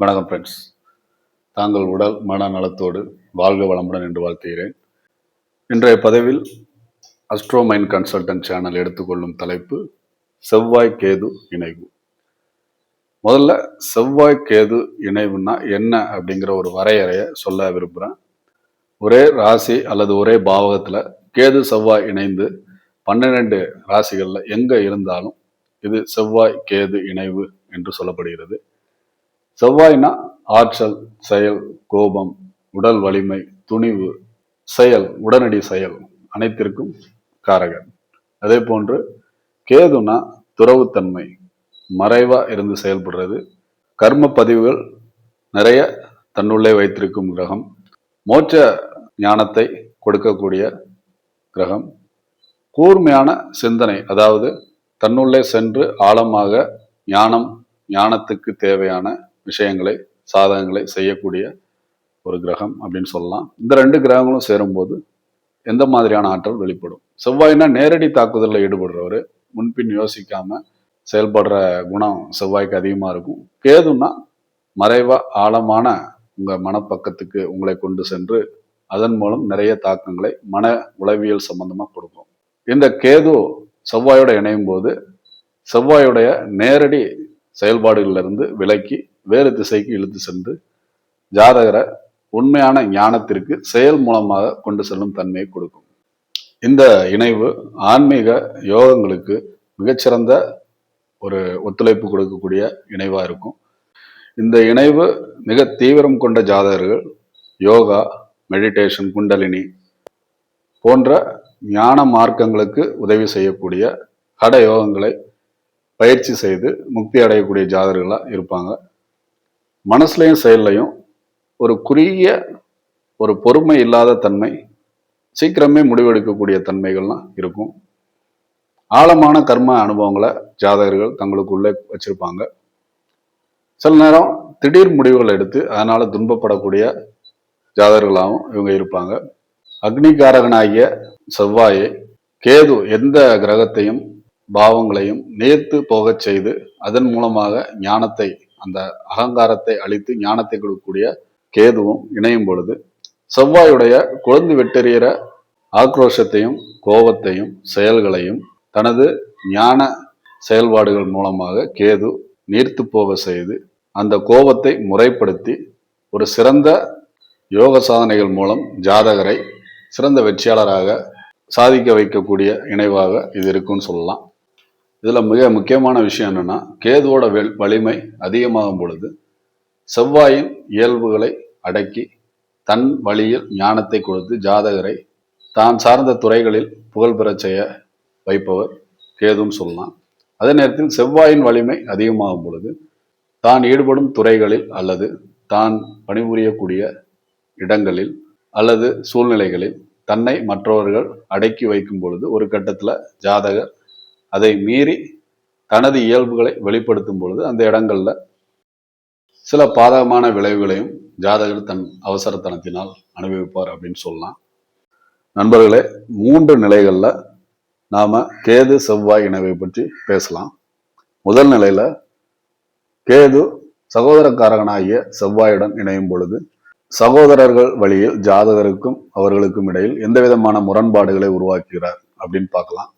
வணக்கம் ஃப்ரெண்ட்ஸ் தாங்கள் உடல் மன நலத்தோடு வாழ்க வளமுடன் என்று வாழ்த்துகிறேன். இன்றைய பதவியில் அஸ்ட்ரோமைன் கன்சல்டன்ட் சேனல் எடுத்துக்கொள்ளும் தலைப்பு செவ்வாய் கேது இணைவு. முதல்ல செவ்வாய் கேது இணைவுன்னா என்ன அப்படிங்கிற ஒரு வரையறையை சொல்ல விரும்புகிறேன் ஒரே ராசி அல்லது ஒரே பாவகத்தில் கேது செவ்வாய் இணைந்து பன்னிரெண்டு ராசிகளில் எங்கே இருந்தாலும் இது செவ்வாய் கேது இணைவு என்று சொல்லப்படுகிறது. செவ்வாய்னா ஆற்றல் செயல் கோபம் உடல் வலிமை துணிவு செயல் உடனடி செயல் அனைத்திற்கும் காரகன். அதே போன்று கேதுனா துறவுத்தன்மை மறைவா இருந்து செயல்படுறது. கர்ம பதிவுகள் நிறைய தன்னுள்ளே வைத்திருக்கும் கிரகம். மோட்ச ஞானத்தை கொடுக்கக்கூடிய கிரகம். கூர்மையான சிந்தனை அதாவது தன்னுள்ளே சென்று ஆழமாக ஞானம் ஞானத்துக்கு தேவையான விஷயங்களை சாதகங்களை செய்யக்கூடிய ஒரு கிரகம் அப்படின்னு சொல்லலாம். இந்த ரெண்டு கிரகங்களும் சேரும்போது எந்த மாதிரியான ஆற்றல் வெளிப்படும்? செவ்வாய்னா நேரடி தாக்குதலில் ஈடுபடுறவர் முன்பின் யோசிக்காம செயல்படுற குணம் செவ்வாய்க்கு அதிகமாக இருக்கும். கேதுன்னா மறைவா ஆழமான உங்கள் மனப்பக்கத்துக்கு உங்களை கொண்டு சென்று அதன் மூலம் நிறைய தாக்கங்களை மன உளவியல் சம்பந்தமாக கொடுக்கும். இந்த கேது செவ்வாயோட இணையும் போது செவ்வாயுடைய நேரடி செயல்பாடுகளிலிருந்து விலக்கி வேறு திசைக்கு இழுத்து சென்று ஜாதகரை உண்மையான ஞானத்திற்கு செயல் மூலமாக கொண்டு செல்லும் தன்மையை கொடுக்கும். இந்த இணைவு ஆன்மீக யோகங்களுக்கு மிகச்சிறந்த ஒரு ஒத்துழைப்பு கொடுக்கக்கூடிய இணைவாக இருக்கும். இந்த இணைவு மிக தீவிரம் கொண்ட ஜாதகர்கள் யோகா மெடிடேஷன் குண்டலினி போன்ற ஞான மார்க்கங்களுக்கு உதவி செய்யக்கூடிய கட யோகங்களை பயிற்சி செய்து முக்தி அடையக்கூடிய ஜாதகர்களாக இருப்பாங்க. மனசுலையும் செயல்லையும் ஒரு குறுகிய ஒரு பொறுமை இல்லாத தன்மை சீக்கிரமே முடிவெடுக்கக்கூடிய தன்மைகள்லாம் இருக்கும். ஆழமான கர்ம அனுபவங்களை ஜாதகர்கள் தங்களுக்குள்ளே வச்சிருப்பாங்க. சில நேரம் திடீர் முடிவுகள் எடுத்து அதனால் துன்பப்படக்கூடிய ஜாதகர்களாகவும் இவங்க இருப்பாங்க. அக்னிகாரகனாகிய செவ்வாயை கேது எந்த கிரகத்தையும் பாவங்களையும் நேர்த்து போகச் செய்து அதன் மூலமாக ஞானத்தை அந்த அகங்காரத்தை அழித்து ஞானத்தை கொடுக்கக்கூடிய கேதுவும் இணையும் பொழுது செவ்வாயுடைய குழந்தை வெட்டெறிகிற ஆக்ரோஷத்தையும் கோபத்தையும் செயல்களையும் தனது ஞான செயல்பாடுகள் மூலமாக கேது நீர்த்து போக செய்து அந்த கோபத்தை முறைப்படுத்தி ஒரு சிறந்த யோக சாதனைகள் மூலம் ஜாதகரை சிறந்த வெற்றியாளராக சாதிக்க வைக்கக்கூடிய இணைவாக இது இருக்குன்னு சொல்லலாம். இதில் மிக முக்கியமான விஷயம் என்னென்னா கேதுவோட வெல் வலிமை அதிகமாகும் பொழுது செவ்வாயின் இயல்புகளை அடக்கி தன் வழியில் ஞானத்தை கொடுத்து ஜாதகரை தான் சார்ந்த துறைகளில் புகழ் பெறச் செய்ய வைப்பவர் கேதுன்னு சொல்லலாம். அதே நேரத்தில் செவ்வாயின் வலிமை அதிகமாகும் பொழுது தான் ஈடுபடும் துறைகளில் அல்லது தான் பணிபுரியக்கூடிய இடங்களில் அல்லது சூழ்நிலைகளில் தன்னை மற்றவர்கள் அடக்கி வைக்கும் பொழுது ஒரு கட்டத்தில் ஜாதகர் அதை மீறி தனது இயல்புகளை வெளிப்படுத்தும் பொழுது அந்த இடங்கள்ல சில பாதகமான விளைவுகளையும் ஜாதகர் தன் அவசரத்தனத்தினால் அனுபவிப்பார் அப்படின்னு சொல்லலாம். நண்பர்களே மூன்று நிலைகளில் நாம் கேது செவ்வாய் இணைவை பற்றி பேசலாம். முதல் நிலையில் கேது சகோதரக்காரகனாகிய செவ்வாயுடன் இணையும் பொழுது சகோதரர்கள் வழியில் ஜாதகருக்கும் அவர்களுக்கும் இடையில் எந்த விதமான முரண்பாடுகளை உருவாக்குகிறார் அப்படின்னு பார்க்கலாம்.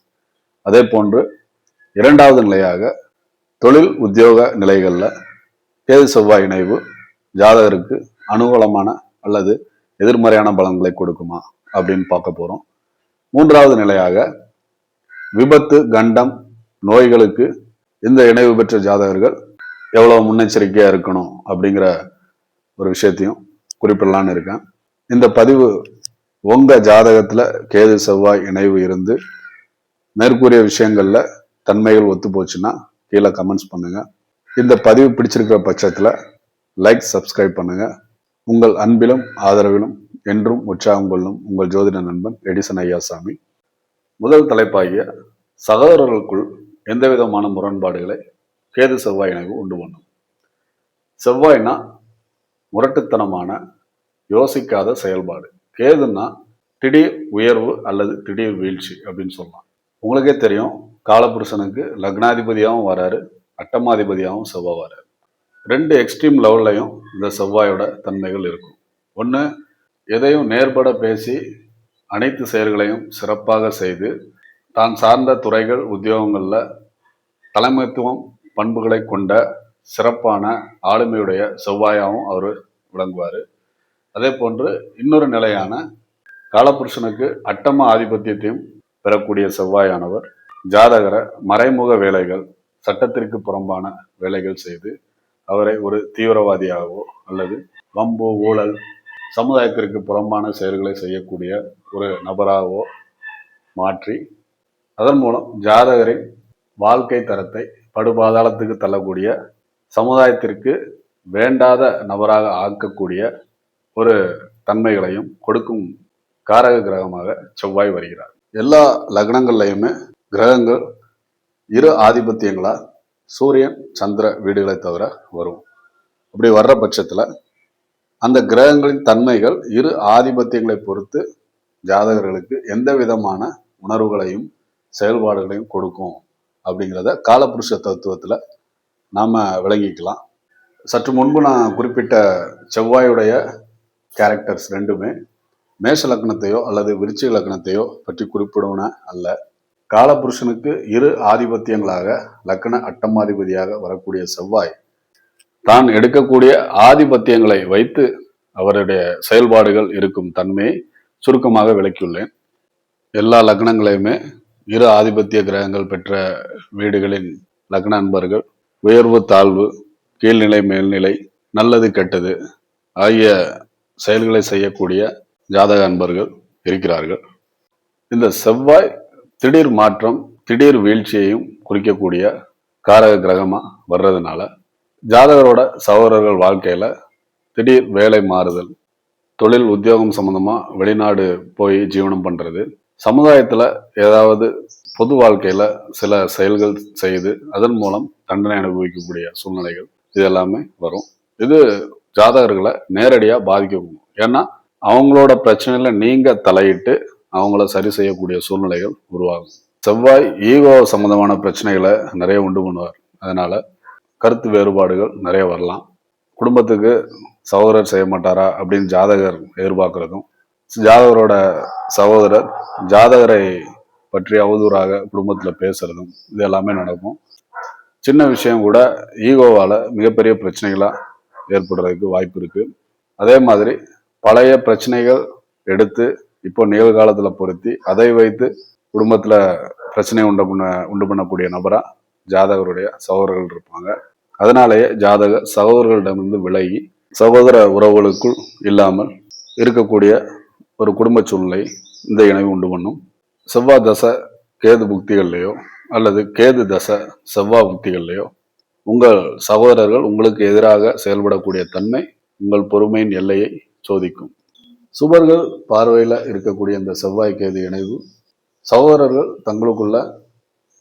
அதே போன்று இரண்டாவது நிலையாக தொழில் உத்தியோக நிலைகளில் கேது செவ்வாய் இணைவு ஜாதகருக்கு அனுகூலமான அல்லது எதிர்மறையான பலன்களை கொடுக்குமா அப்படின்னு பார்க்க போகிறோம் மூன்றாவது நிலையாக விபத்து கண்டம் நோய்களுக்கு இந்த இணைவு பெற்ற ஜாதகர்கள் எவ்வளோ முன்னெச்சரிக்கையாக இருக்கணும் அப்படிங்கிற ஒரு விஷயத்தையும் குறிப்பிடலான்னு இருக்கேன். இந்த பதிவு உங்கள் ஜாதகத்தில் கேது செவ்வாய் இணைவு இருந்து மேற்கூறிய விஷயங்களில் தன்மைகள் ஒத்து போச்சுன்னா கீழே கமெண்ட்ஸ் பண்ணுங்க. இந்த பதிவு பிடிச்சிருக்கிற பட்சத்தில் லைக் சப்ஸ்கிரைப் பண்ணுங்க. உங்கள் அன்பிலும் ஆதரவிலும் என்றும் உற்சாகம் கொள்ளும் உங்கள் ஜோதிட நண்பன் எடிசன் ஐயாசாமி. முதல் தலைப்பாகிய சகோதரர்களுக்குள் எந்த விதமான முரண்பாடுகளை கேது செவ்வாய் எனக்கு உண்டு பண்ணும். செவ்வாய்னா முரட்டுத்தனமான யோசிக்காத செயல்பாடு. கேதுன்னா திடீர் உயர்வு அல்லது திடீர் வீழ்ச்சி அப்படின்னு சொல்லலாம். உங்களுக்கே தெரியும் காலபுருஷனுக்கு லக்னாதிபதியாகவும் வராரு அட்டமாதிபதியாகவும் செவ்வாய் வராரு. ரெண்டு எக்ஸ்ட்ரீம் லெவல்லையும் இந்த செவ்வாயோட தன்மைகள் இருக்கும். ஒன்று எதையும் நேர்பட பேசி அனைத்து செயல்களையும் சிறப்பாக செய்து தான் சார்ந்த துறைகள் உத்தியோகங்களில் தலைமைத்துவம் பண்புகளை கொண்ட சிறப்பான ஆளுமையுடைய செவ்வாயாகவும் அவர் விளங்குவார். அதே போன்று இன்னொரு நிலையான காலபுருஷனுக்கு அட்டம ஆதிபத்தியத்தையும் பெறக்கூடிய செவ்வாயானவர் ஜாதகரை மறைமுக வேலைகள் சட்டத்திற்கு புறம்பான வேலைகள் செய்து அவரை ஒரு தீவிரவாதியாகவோ அல்லது வம்பு ஊழல் சமுதாயத்திற்கு புறம்பான செயல்களை செய்யக்கூடிய ஒரு நபராகவோ மாற்றி அதன் மூலம் ஜாதகரின் வாழ்க்கை தரத்தை படுபாதாளத்துக்கு தள்ளக்கூடிய சமுதாயத்திற்கு வேண்டாத நபராக ஆக்கக்கூடிய ஒரு தன்மைகளையும் கொடுக்கும் காரக கிரகமாக செவ்வாய் வருகிறார். எல்லா லக்னங்கள்லையுமே கிரகங்கள் இரு ஆதிபத்தியங்களா சூரியன் சந்திர வீடுகளை தவிர வரும். அப்படி வர்ற பட்சத்தில் அந்த கிரகங்களின் தன்மைகள் இரு ஆதிபத்தியங்களை பொறுத்து ஜாதகர்களுக்கு எந்த விதமான உணர்வுகளையும் செயல்பாடுகளையும் கொடுக்கும் அப்படிங்கிறத காலபுருஷ தத்துவத்தில் நாம் விளங்கிக்கலாம். சற்று முன்பு நான் குறிப்பிட்ட செவ்வாயுடைய கேரக்டர்ஸ் ரெண்டுமே மேஷ லக்னத்தையோ அல்லது விருச்சிக லக்னத்தையோ பற்றி குறிப்பிடுவன அல்ல. காலபுருஷனுக்கு இரு ஆதிபத்தியங்களாக லக்ன அட்டமாதிபதியாக வரக்கூடிய செவ்வாய் தான் எடுக்கக்கூடிய ஆதிபத்தியங்களை வைத்து அவருடைய செயல்பாடுகள் இருக்கும் தன்மையை சுருக்கமாக விளக்கியுள்ளேன். எல்லா லக்னங்களையுமே இரு ஆதிபத்திய கிரகங்கள் பெற்ற வீடுகளின் லக்ன அன்பர்கள் உயர்வு தாழ்வு கீழ்நிலை மேல்நிலை நல்லது கெட்டது ஆகிய செயல்களை செய்யக்கூடிய ஜாதக அன்பர்கள் இருக்கிறார்கள். இந்த செவ்வாய் திடீர் மாற்றம் திடீர் வீழ்ச்சியையும் குறிக்கக்கூடிய காரக கிரகமா வர்றதுனால ஜாதகரோட சகோதரர்கள் வாழ்க்கையில திடீர் வேலை மாறுதல் தொழில் உத்தியோகம் சம்மந்தமாக வெளிநாடு போய் ஜீவனம் பண்றது சமுதாயத்துல ஏதாவது பொது வாழ்க்கையில சில செயல்கள் செய்து அதன் மூலம் தண்டனை அனுபவிக்கக்கூடிய சூழ்நிலைகள் இது எல்லாமே வரும். இது ஜாதகர்களை நேரடியாக பாதிக்கும் ஏன்னா அவங்களோட பிரச்சனையில நீங்க தலையிட்டு அவங்கள சரி செய்யக்கூடிய சூழ்நிலைகள் உருவாகும். செவ்வாய் ஈகோ சம்பந்தமான பிரச்சனைகளை நிறைய உண்டு பண்ணுவார். அதனால கருத்து வேறுபாடுகள் நிறைய வரலாம். குடும்பத்துக்கு சகோதரர் செய்ய மாட்டாரா அப்படின்னு ஜாதகர் எதிர்பார்க்கறதும் ஜாதகரோட சகோதரர் ஜாதகரை பற்றி அவதூறாக குடும்பத்தில் பேசுறதும் இது எல்லாமே நடக்கும். சின்ன விஷயம் கூட ஈகோவால் மிகப்பெரிய பிரச்சனைகளாக ஏற்படுறதுக்கு வாய்ப்பு இருக்குது அதே மாதிரி பழைய பிரச்சனைகள் எடுத்து இப்போ நிகழ்காலத்தில் பொருத்தி அதை வைத்து குடும்பத்தில் பிரச்சனை உண்டு பண்ண உண்டு பண்ணக்கூடிய நபராக ஜாதகருடைய சகோதரர்கள் இருப்பாங்க. அதனாலேயே ஜாதக சகோதரர்களிடமிருந்து விலகி சகோதர உறவுகளுக்குள் இல்லாமல் இருக்கக்கூடிய ஒரு குடும்ப சூழ்நிலை இந்த இணைவு உண்டு பண்ணும். செவ்வாய் தசை கேது புக்திகள்லையோ அல்லது கேது தசை செவ்வாய் புக்திகள்லையோ உங்கள் சகோதரர்கள் உங்களுக்கு எதிராக செயல்படக்கூடிய தன்மை உங்கள் பொறுமையின் எல்லையை சோதிக்கும். சுபர்கள் பார்வையில் இருக்கக்கூடிய இந்த செவ்வாய் கேது இணைவு சகோதரர்கள் தங்களுக்குள்ள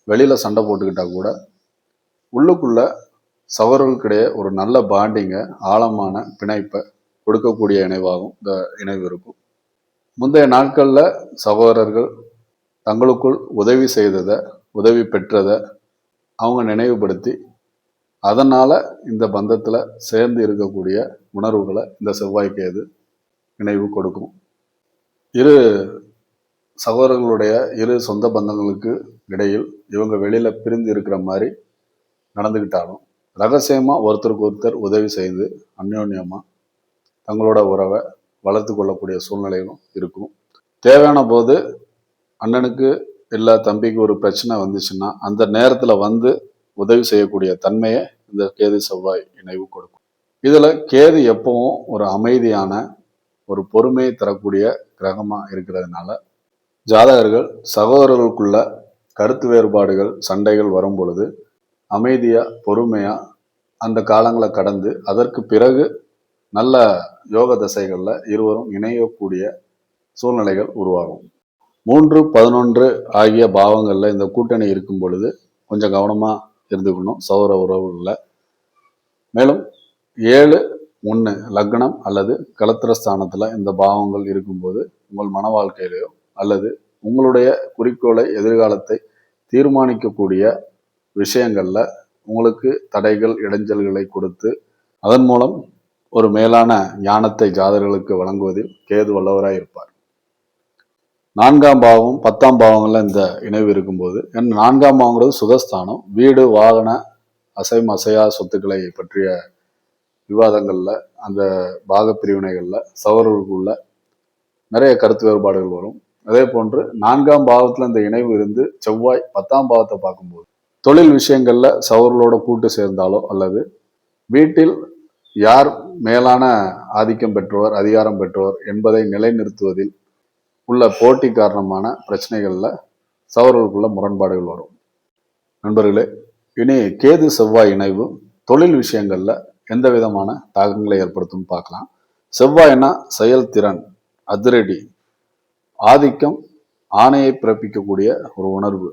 வெளியில் சண்டை போட்டுக்கிட்டால் கூட உள்ளுக்குள்ள சகோதரர்களுக்கிடையே ஒரு நல்ல பாண்டிங்கை ஆழமான பிணைப்பை கொடுக்கக்கூடிய இணைவாகவும் இந்த இணைவு இருக்கும். முந்தைய நாட்களில் சகோதரர்கள் தங்களுக்குள் உதவி செய்ததை உதவி பெற்றதை அவங்க நினைவுபடுத்தி அதனால் இந்த பந்தத்தில் சேர்ந்து இருக்கக்கூடிய உணர்வுகளை இந்த செவ்வாய் கேது நினைவு கொடுக்கும். இரு சகோதரர்களுடைய இரு சொந்த பந்தங்களுக்கு இடையில் இவங்க வெளியில் பிரிந்து இருக்கிற மாதிரி நடந்துக்கிட்டாலும் ரகசியமாக ஒருத்தருக்கு ஒருத்தர் உதவி செய்து அந்யோன்யமாக தங்களோட உறவை வளர்த்து கொள்ளக்கூடிய சூழ்நிலையும் இருக்கும். தேவையான போது அண்ணனுக்கு இல்லை தம்பிக்கு ஒரு பிரச்சனை வந்துச்சுன்னா அந்த நேரத்தில் வந்து உதவி செய்யக்கூடிய தன்மையை இந்த கேது செவ்வாய் இணைவு கொடுக்கும். இதில் கேது எப்பவும் ஒரு அமைதியான ஒரு பொறுமையை தரக்கூடிய கிரகமாக இருக்கிறதுனால ஜாதகர்கள் சகோதரர்களுக்குள்ள கருத்து வேறுபாடுகள் சண்டைகள் வரும் பொழுது அமைதியாக பொறுமையாக அந்த காலங்களை கடந்து அதற்கு பிறகு நல்ல யோக தசைகளில் இருவரும் இணையக்கூடிய சூழ்நிலைகள் உருவாகும். மூன்று பதினொன்று ஆகிய பாவங்களில் இந்த கூட்டணி இருக்கும் பொழுது கொஞ்சம் கவனமாக இருந்துக்கணும் சௌர உறவுகளில். மேலும் ஏழு ஒன்று லக்னம் அல்லது கலத்திர ஸ்தானத்தில் இந்த பாவங்கள் இருக்கும்போது உங்கள் மன வாழ்க்கையிலையோ அல்லது உங்களுடைய குறிக்கோளை எதிர்காலத்தை தீர்மானிக்கக்கூடிய விஷயங்களில் உங்களுக்கு தடைகள் இடைஞ்சல்களை கொடுத்து அதன் மூலம் ஒரு மேலான ஞானத்தை ஜாதகர்களுக்கு வழங்குவதில் கேது வல்லவராக இருப்பார் நான்காம் பாவம் பத்தாம் பாவங்கள்ல இந்த இணைவு இருக்கும்போது ஏன்னா நான்காம் பாவங்கிறது சுகஸ்தானம். வீடு வாகன அசைம் அசையா சொத்துக்களை பற்றிய விவாதங்களில் அந்த பாக பிரிவினைகளில் சவர்களுக்குள்ள நிறைய கருத்து வேறுபாடுகள் வரும். அதே போன்று நான்காம் பாவத்தில் இந்த இணைவு இருந்து செவ்வாய் பத்தாம் பாவத்தை பார்க்கும்போது தொழில் விஷயங்களில் சவர்களோட கூட்டு சேர்ந்தாலோ அல்லது வீட்டில் யார் மேலான ஆதிக்கம் பெற்றவர் அதிகாரம் பெற்றவர் என்பதை நிலைநிறுத்துவதில் உள்ள போட்டி காரணமான பிரச்சனைகளில் சவர்களுக்குள்ள முரண்பாடுகள் வரும். நண்பர்களே இனி கேது செவ்வாய் இணைவு தொழில் விஷயங்களில் எந்த விதமான தாக்கங்களை ஏற்படுத்தும் பார்க்கலாம். செவ்வாய்னா செயல்திறன் அதிரடி ஆதிக்கம் ஆணையை பிறப்பிக்கக்கூடிய ஒரு உணர்வு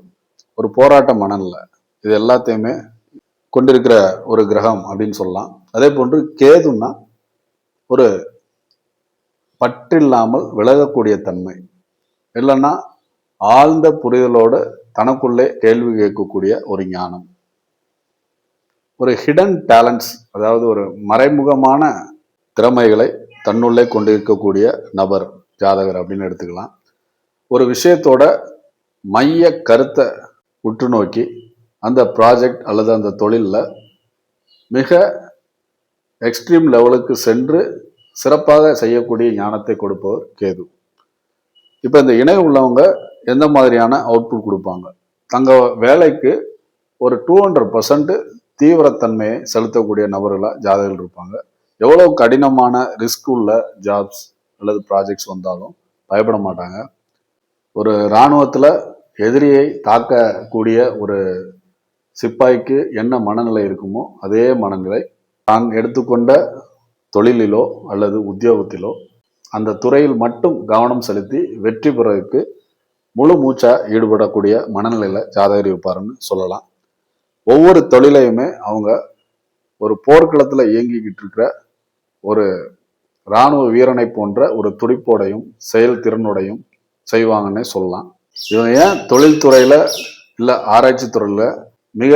ஒரு போராட்ட மனநிலை இது எல்லாத்தையுமே கொண்டிருக்கிற ஒரு கிரகம் அப்படின்னு சொல்லலாம். அதே போன்று கேதுன்னா ஒரு பற்றில்லாமல் விலகக்கூடிய தன்மை. இல்லைன்னா ஆழ்ந்த புரிதலோடு தனக்குள்ளே கேள்வி கேட்கக்கூடிய ஒரு ஞானம். ஒரு ஹிடன் டேலண்ட்ஸ் அதாவது ஒரு மறைமுகமான திறமைகளை தன்னுள்ளே கொண்டிருக்கக்கூடிய நபர் ஜாதகர் அப்படின்னு எடுத்துக்கலாம். ஒரு விஷயத்தோட மைய கருத்தை உற்று நோக்கி அந்த ப்ராஜெக்ட் அல்லது அந்த தொழிலில் மிக எக்ஸ்ட்ரீம் லெவலுக்கு சென்று சிறப்பாக செய்யக்கூடிய ஞானத்தை கொடுப்பவர் கேது. இப்போ இந்த இணை உள்ளவங்க எந்த மாதிரியான அவுட்புட் கொடுப்பாங்க? தங்க வேலைக்கு ஒரு டூ ஹண்ட்ரட் பர்சன்ட் தீவிரத்தன்மையை செலுத்தக்கூடிய நபர்களாக ஜாதகர்கள் இருப்பாங்க. எவ்வளோ கடினமான ரிஸ்க் உள்ள ஜாப்ஸ் அல்லது ப்ராஜெக்ட்ஸ் வந்தாலும் பயப்பட மாட்டாங்க. ஒரு இராணுவத்தில் எதிரியை தாக்கக்கூடிய ஒரு சிப்பாய்க்கு என்ன மனநிலை இருக்குமோ அதே மனநிலை தான் எடுத்துக்கொண்ட தொழிலிலோ அல்லது உத்தியோகத்திலோ அந்த துறையில் மட்டும் கவனம் செலுத்தி வெற்றி பெறதுக்கு முழு மூச்சாக ஈடுபடக்கூடிய மனநிலையில் ஜாதகர் இருப்பாருன்னு சொல்லலாம். ஒவ்வொரு தொழிலையுமே அவங்க ஒரு போர்க்களத்தில் இயங்கிக்கிட்டு இருக்கிற ஒரு இராணுவ வீரனை போன்ற ஒரு துடிப்போடையும் செயல்திறனோடையும் செய்வாங்கன்னே சொல்லலாம். இவங்க ஏன் தொழில்துறையில் இல்லை ஆராய்ச்சி துறையில் மிக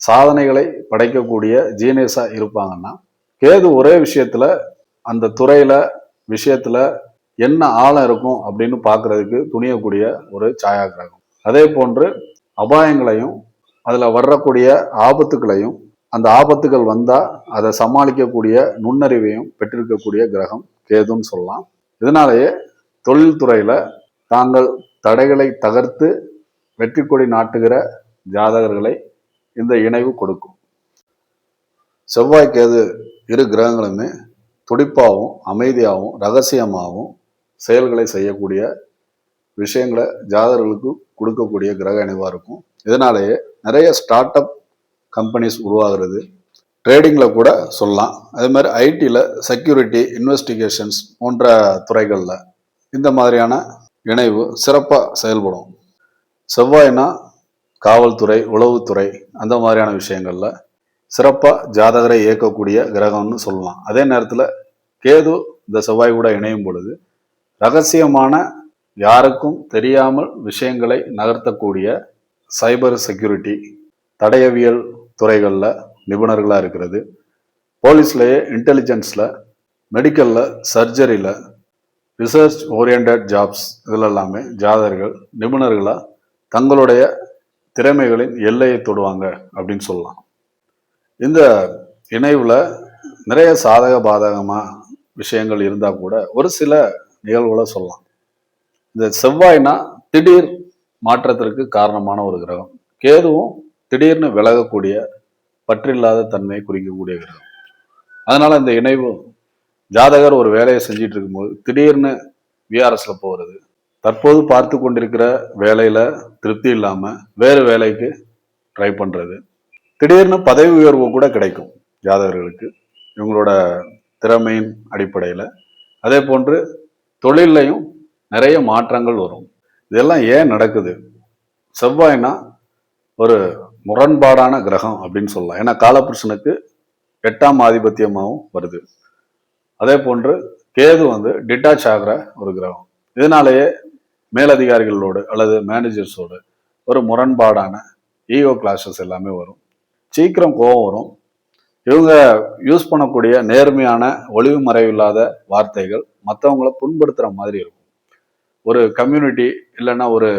சாதனைகளை படைக்கக்கூடிய ஜீனியஸாக இருப்பாங்கன்னா கேது ஒரே விஷயத்துல அந்த துறையில விஷயத்துல என்ன ஆழம் இருக்கும் அப்படின்னு பார்க்கிறதுக்கு துணியக்கூடிய ஒரு சாயா கிரகம் அதே போன்று அபாயங்களையும் அதுல வர்றக்கூடிய ஆபத்துகளையும் அந்த ஆபத்துகள் வந்தா அதை சமாளிக்கக்கூடிய நுண்ணறிவையும் பெற்றிருக்கக்கூடிய கிரகம் கேதுன்னு சொல்லலாம். இதனாலேயே தொழில்துறையில தாங்கள் தடைகளை தகர்த்து வெற்றி கொடி நாட்டுகிற ஜாதகர்களை இந்த இணைவு கொடுக்கும். செவ்வாய்க்கேது இரு கிரகங்களுமே துடிப்பாகவும் அமைதியாகவும் ரகசியமாகவும் செயல்களை செய்யக்கூடிய விஷயங்களை ஜாதகர்களுக்கு கொடுக்கக்கூடிய கிரக இணைவாக இருக்கும். இதனாலேயே நிறைய ஸ்டார்ட் அப் கம்பெனிஸ் உருவாகிறது. ட்ரேடிங்கில் கூட சொல்லலாம். அதே மாதிரி ஐடியில் செக்யூரிட்டி இன்வெஸ்டிகேஷன்ஸ் போன்ற துறைகளில் இந்த மாதிரியான இணைவு சிறப்பாக செயல்படும். செவ்வாய்னா காவல்துறை உளவுத்துறை அந்த மாதிரியான விஷயங்களில் சிறப்பாக ஜாதகரை இயக்கக்கூடிய கிரகம்னு சொல்லலாம். அதே நேரத்தில் கேது இந்த செவ்வாய் கூட இணையும் பொழுது ரகசியமான யாருக்கும் தெரியாமல் விஷயங்களை நகர்த்தக்கூடிய சைபர் செக்யூரிட்டி தடயவியல் துறைகளில் நிபுணர்களாக இருக்கிறது. போலீஸ்லேயே இன்டெலிஜென்ஸில் மெடிக்கலில் சர்ஜரியில் ரிசர்ச் ஓரியன்ட் ஜாப்ஸ் இதில் எல்லாமே ஜாதகர்கள் நிபுணர்களாக தங்களுடைய திறமைகளின் எல்லையை தொடுவாங்க அப்படின்னு சொல்லலாம். இந்த இணைவில் நிறைய சாதக பாதகமாக விஷயங்கள் இருந்தால் கூட ஒரு சில நிகழ்வுகளை சொல்லலாம். இந்த செவ்வாய்னா திடீர் மாற்றத்திற்கு காரணமான ஒரு கிரகம். கேதுவும் திடீர்னு விலகக்கூடிய பற்றில்லாத தன்மையை குறிக்கக்கூடிய கிரகம். அதனால் இந்த இணைவு ஜாதகர் ஒரு வேலையை செஞ்சிட்டு இருக்கும்போது திடீர்னு விஆர்எஸில் போகிறது தற்போது பார்த்து கொண்டிருக்கிற வேலையில் திருப்தி இல்லாமல் வேறு வேலைக்கு ட்ரை பண்ணுறது திடீர்னு பதவி உயர்வு கூட கிடைக்கும் ஜாதகர்களுக்கு. இவங்களோட திறமையின் அடிப்படையில். அதே போன்று தொழிலையும் நிறைய மாற்றங்கள் வரும். இதெல்லாம் ஏன் நடக்குது? செவ்வாய்னா ஒரு முரண்பாடான கிரகம் அப்படின்னு சொல்லலாம். ஏன்னா காலபுருஷனுக்கு எட்டாம் ஆதிபத்தியமாகவும் வருது. அதே போன்று கேது வந்து டிட்டாச் ஆகிற ஒரு கிரகம். இதனாலேயே மேலதிகாரிகளோடு அல்லது மேனேஜர்ஸோடு ஒரு முரண்பாடான ஈகோ கிளாஷஸ் எல்லாமே வரும். சீக்கிரம் கோபம் வரும். இவங்க யூஸ் பண்ணக்கூடிய நேர்மையான ஒளிவு மறைவில்லாத வார்த்தைகள் மற்றவங்கள புண்படுத்துகிற மாதிரி இருக்கும். ஒரு கம்யூனிட்டி இல்லைன்னா ஒரு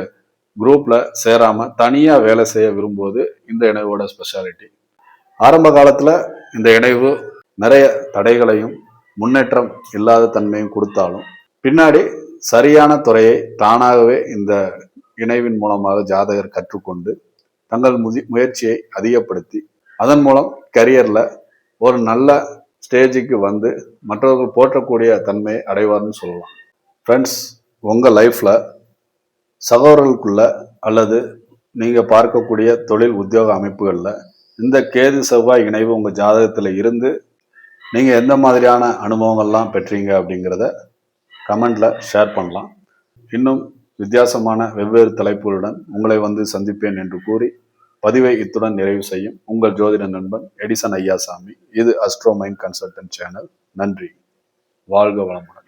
குரூப்பில் சேராமல் தனியாக வேலை செய்ய விரும்புவது இந்த இணைவோட ஸ்பெஷாலிட்டி ஆரம்ப காலத்தில் இந்த இணைவு நிறைய தடைகளையும் முன்னேற்றம் இல்லாத தன்மையும் கொடுத்தாலும் பின்னாடி சரியான துறையை தானாகவே இந்த இணைவின் மூலமாக ஜாதகர் கற்றுக்கொண்டு தங்கள் முதி முயற்சியை அதிகப்படுத்தி அதன் மூலம் கரியரில் ஒரு நல்ல ஸ்டேஜுக்கு வந்து மற்றவர்கள் போற்றக்கூடிய தன்மையை அடைவார்னு சொல்லலாம். ஃப்ரெண்ட்ஸ் உங்கள் லைஃப்பில் சகோதரர்களுக்குள்ள அல்லது நீங்கள் பார்க்கக்கூடிய தொழில் உத்தியோக அமைப்புகளில் இந்த கேது செவ்வாய் இணைவு உங்கள் ஜாதகத்தில் இருந்து நீங்கள் எந்த மாதிரியான அனுபவங்கள்லாம் பெற்றீங்க அப்படிங்கிறத கமெண்டில் ஷேர் பண்ணலாம். இன்னும் வித்தியாசமான வெவ்வேறு தலைப்புகளுடன் உங்களை வந்து சந்திப்பேன் என்று கூறி பதிவை இத்துடன் நிறைவு செய்யும் உங்கள் ஜோதிட நண்பன் எடிசன் ஐயாசாமி இது அஸ்ட்ரோ கன்சல்டன்ட் சேனல் நன்றி. வாழ்க வளமுடன்.